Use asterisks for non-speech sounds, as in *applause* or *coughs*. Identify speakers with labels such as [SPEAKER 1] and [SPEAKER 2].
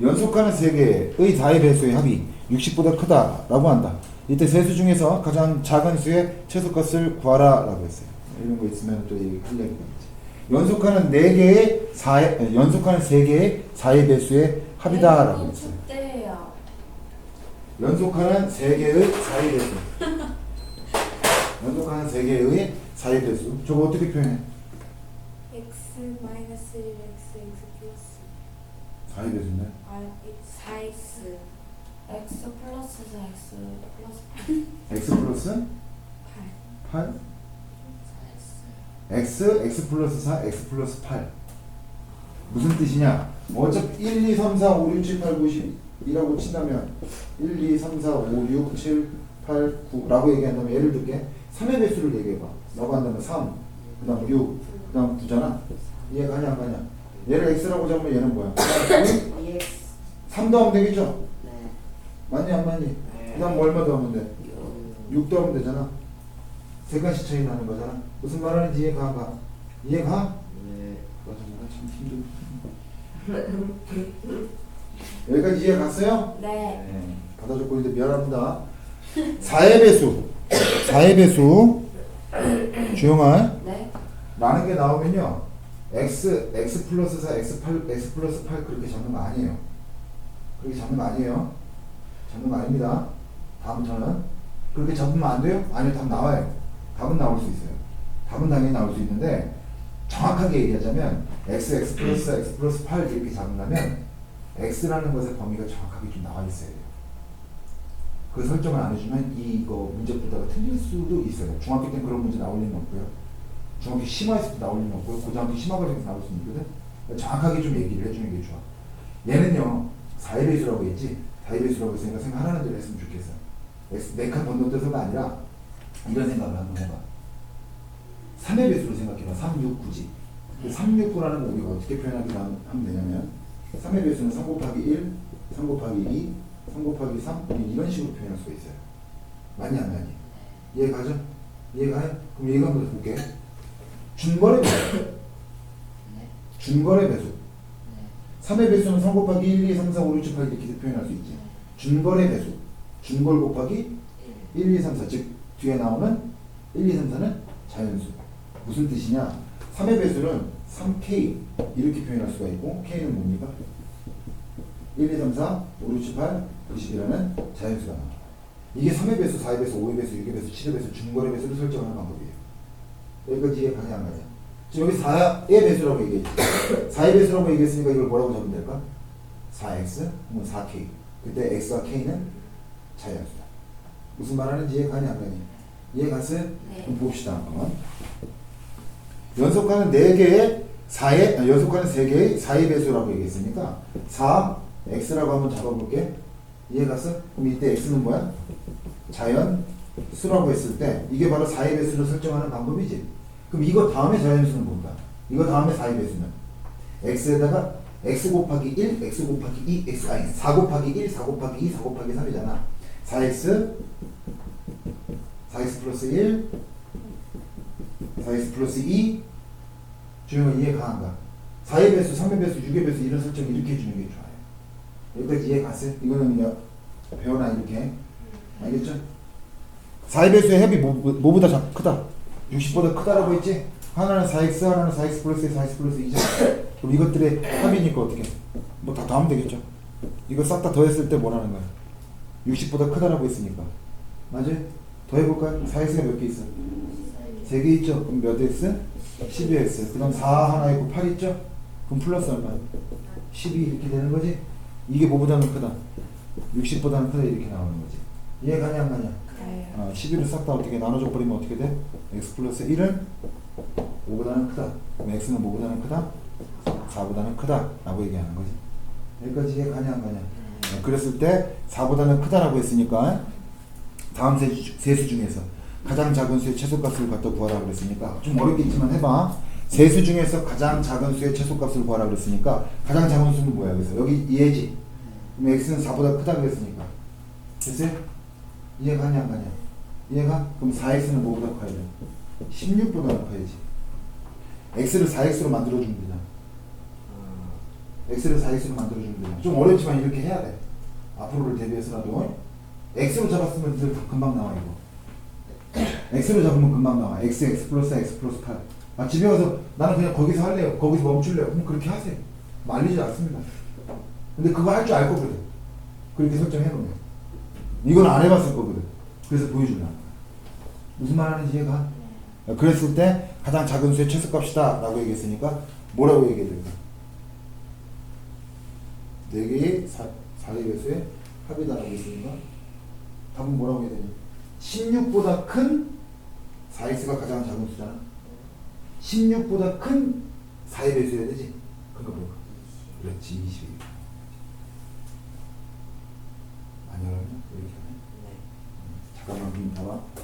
[SPEAKER 1] 연속하는 세 개의 4의 배수의 합이 60보다 크다라고 한다. 이때 세수 중에서 가장 작은 수의 최소값을 구하라라고 했어요. 이런 거 있으면 또 있지. 연속하는 4개의 4의 연속하는 3개의 4의 배수의 합이다라고 했어요.
[SPEAKER 2] 춥대요.
[SPEAKER 1] 연속하는 3개의 4의 배수. *laughs* 연속하는 3개의 4의 배수. 저거 어떻게 표현해?
[SPEAKER 2] x 마이너스 1 x x 플러스
[SPEAKER 1] 4의 배수는
[SPEAKER 2] 아 4x x 플러스 4 x 플러스
[SPEAKER 1] x 플러스
[SPEAKER 2] 8
[SPEAKER 1] 8 x x 플러스 4 x 플러스 8 무슨 뜻이냐? 어차피 1 2 3 4 5 6 7 8 9 10 이라고 친다면 1 2 3 4 5 6 7 8 9라고 얘기한다면 예를 들게 3의 배수를 얘기해봐. 라고 한다면 3 그 다음 6 그 다음 9잖아. 이해 가냐 안 가냐 얘를 x라고 잡으면 얘는 뭐야?
[SPEAKER 3] EX
[SPEAKER 1] 3 더하면 되겠죠?
[SPEAKER 3] 네.
[SPEAKER 1] 맞니 안 맞니? 그 다음 뭐 얼마 더하면 돼? 6 더하면 되잖아. 세 가지 차이 나는 거잖아. 무슨 말 하는지 이해가 안 가? 이해가?
[SPEAKER 3] 네.
[SPEAKER 1] 맞아 내가 참 힘들어. *laughs* 여기까지 이해 갔어요?
[SPEAKER 2] 네.
[SPEAKER 1] 네. 받아줬고 이제 미안합니다. 4의 배수. 4의 배수. 주영아
[SPEAKER 2] 네.
[SPEAKER 1] 라는 게 나오면요 x x 플러스 4 x 8 x 플러스 8 그렇게 잡는 거 아니에요. 그렇게 잡는 거 아니에요. 잡는 거 아닙니다. 다음부터는 그렇게 잡으면 안 돼요? 아니요 답 나와요. 답은 나올 수 있어요. 답은 당연히 나올 수 있는데 정확하게 얘기하자면 x x 플러스 4 x 플러스 8 이렇게 잡는다면 x라는 것의 범위가 정확하게 좀 나와 있어야 돼요. 그 설정을 안 해주면 이거 문제 풀다가 틀릴 수도 있어요. 중학교 때 그런 문제 나올 리는 없고요 중학교 심화했을 때 나올 리는 없고요 고등학교 심화 과정에서 나올 수 있거든? 정확하게 좀 얘기를 해주는 게 좋아. 얘는요 4의 배수라고 했지? 4의 배수라고 했으니까 생각하라는 대로 했으면 좋겠어. 네칸 건너뛰어서가 아니라 이런 생각을 한번 해봐. 3의 배수로 생각해봐. 3, 6, 9지. 3, 6, 9라는 거 우리가 어떻게 표현하기 하면 되냐면 3의 배수는 3 곱하기 1, 3 곱하기 2, 3 곱하기 3 이런 식으로 표현할 수가 있어요. 맞니 안 맞니? 이해가죠? 이해가요? 그럼 이거 한번 볼게 준거래 배수
[SPEAKER 3] 네
[SPEAKER 1] 준거래 배수
[SPEAKER 3] 네
[SPEAKER 1] 3의 배수는 3 곱하기 1, 2, 3, 4, 5, 6, 7, 8 이렇게 표현할 수 있지 준거래 배수 준걸 곱하기 1, 2, 3, 4, 즉 뒤에 나오는 1, 2, 3, 4는 자연수. 무슨 뜻이냐? 3의 배수는 3K 이렇게 표현할 수가 있고 K는 뭡니까? 1, 2, 3, 4, 5, 6, 7, 8, 90이라는 자연수가 나와. 이게 3의 배수, 4의 배수, 5의 배수, 6의 배수, 7의 배수, 중거래 배수를 설정하는 방법이에요. 여기까지 이해 가냐 안 가냐? 지금 여기 4의 배수라고 얘기했지. 4의 *coughs* 배수라고 얘기했으니까 이걸 뭐라고 잡으면 될까? 4x, 그러면 4k. 그때 x와 k는 자연수다. 무슨 말 하는지 이해 가냐 안 가냐? 이해 갔어요?
[SPEAKER 2] 네.
[SPEAKER 1] 그럼 봅시다 한번. 연속하는 4개의 4의 아, 연속하는 3개의 4의 배수라고 얘기했으니까 4 x라고 한번 잡아볼게. 이해 갔어? 그럼 이때 x는 뭐야? 자연 수라고 했을 때 이게 바로 4의 배수를 설정하는 방법이지. 그럼 이거 다음에 자연수는 뭔가? 이거 다음에 4의 배수는 x에다가 x 곱하기 1, x 곱하기 2, x 아니 4 곱하기 1, 4 곱하기 2, 4 곱하기 3이잖아. 4x 4x 플러스 1 4x 플러스 2 주영아 이해 가안가 4의 배수, 3의 배수, 6의 배수 이런 설정 이렇게 해주는 게 좋아요 여기까지 이해 갔어요? 이거는 그냥 배워놔 이렇게 알겠죠? 4의 배수의 합이 뭐, 뭐- 뭐보다 작, 크다 60보다 크다라고 했지? 하나는 4x 하나는 4x 플러스 1, 4x 플러스 2잖아 그럼 이것들의 합이니까 어떻게 뭐 다 더하면 되겠죠 이거 싹 다 더했을 때 뭐라는 거야 60보다 크다라고 했으니까 맞아요? 더해볼까요? 4x가 몇 개 있어? 3개 있죠? 그럼 몇 x? 12x 그 다음 4 하나 있고 8 있죠? 그럼 플러스 얼마? 12 이렇게 되는 거지? 이게 뭐보다는 크다 60보다는 크다 이렇게 나오는 거지 이해 가냐 안 가냐?
[SPEAKER 2] 가요.
[SPEAKER 1] 아, 11을 싹 다 어떻게 나눠줘 버리면 어떻게 돼? x 플러스 1은 5보다는 크다 그럼 x는 뭐보다는 크다? 4보다는 크다 라고 얘기하는 거지 여기까지 이해 가냐 안 가냐? 네, 그랬을 때 4보다는 크다라고 했으니까 다음 세, 세수 중에서 가장 작은 수의 최소값을 갖다 구하라 그랬으니까 좀 어렵겠지만 해봐 세수 중에서 가장 작은 수의 최소값을 구하라 그랬으니까 가장 작은 수는 뭐야 그래서 여기 이해지 그럼 x는 4보다 크다 그랬으니까 됐어요? 이해가 가냐 안 가냐 이해가? 그럼 4x는 뭐보다 커야 돼? 16보다 커야지 x를 4x로 만들어주면 되잖아 x를 4x로 만들어주면 돼요. 좀 어렵지만 이렇게 해야 돼. 앞으로를 대비해서라도 x로 잡았으면 늘 금방 나와 이거. x로 잡으면 금방 나와. x, x 플러스 x 플러스 8. 아 집에 가서 나는 그냥 거기서 할래요. 거기서 멈출래요. 그럼 그렇게 하세요. 말리지 않습니다. 근데 그거 할 줄알 거거든. 그렇게 설정해 놓으면. 이건 안 해봤을 거거든. 그래서 거야. 무슨 말 하는지 이해가? 그랬을 때 가장 작은 수의 최소값이다 라고 얘기했으니까 뭐라고 얘기해야 될까? 4개의 4의 배수의 합이다 라고 했으니까 답은 뭐라고 해야 되니? 16보다 큰 4x가 가장 작은 수잖아 16보다 큰 4의 배수여야 되지? 그러니까 뭐야? 그렇지 20 이다